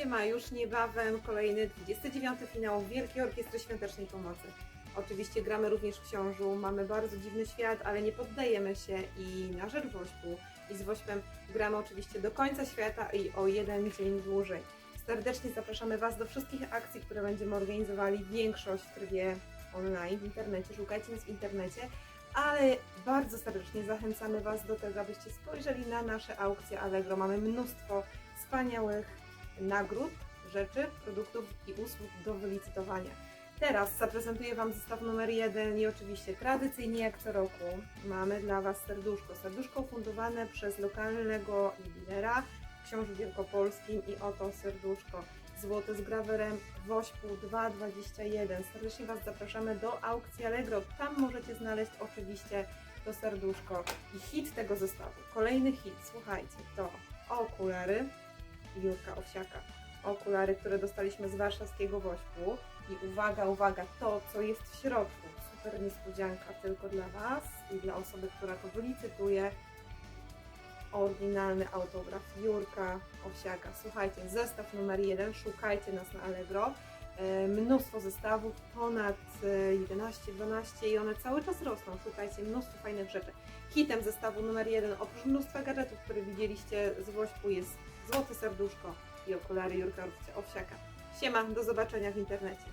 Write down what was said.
siema, już niebawem kolejny 29 finał Wielkiej Orkiestry Świątecznej Pomocy. Oczywiście gramy również w książu, mamy bardzo dziwny świat, ale nie poddajemy się i na rzecz Wośpu i z Wośpem gramy oczywiście do końca świata i o jeden dzień dłużej. Serdecznie zapraszamy Was do wszystkich akcji, które będziemy organizowali, większość w trybie online, w internecie, szukajcie nas w internecie, ale bardzo serdecznie zachęcamy Was do tego, abyście spojrzeli na nasze aukcje Allegro. Mamy mnóstwo wspaniałych nagród, rzeczy, produktów i usług do wylicytowania. Teraz zaprezentuję Wam zestaw numer jeden i oczywiście tradycyjnie jak co roku mamy dla Was serduszko. Serduszko ufundowane przez lokalnego jubilera w Książu Wielkopolskim i oto serduszko. Złote z grawerem Wośpu 221. Serdecznie Was zapraszamy do aukcji Allegro. Tam możecie znaleźć oczywiście to serduszko i hit tego zestawu. Kolejny hit, słuchajcie, to okulary Jurka Owsiaka. Okulary, które dostaliśmy z warszawskiego Wośpu. I uwaga, uwaga, to co jest w środku. Super niespodzianka tylko dla Was i dla osoby, która to wylicytuje. Oryginalny autograf Jurka Owsiaka. Słuchajcie, zestaw numer jeden, szukajcie nas na Allegro. E, Mnóstwo zestawów, ponad e, 11, 12 i one cały czas rosną. Szukajcie mnóstwo fajnych rzeczy. Hitem zestawu numer jeden, oprócz mnóstwa gadżetów, które widzieliście z Wośpu, jest złote serduszko i okulary Jurka Owsiaka. Siema, do zobaczenia w internecie.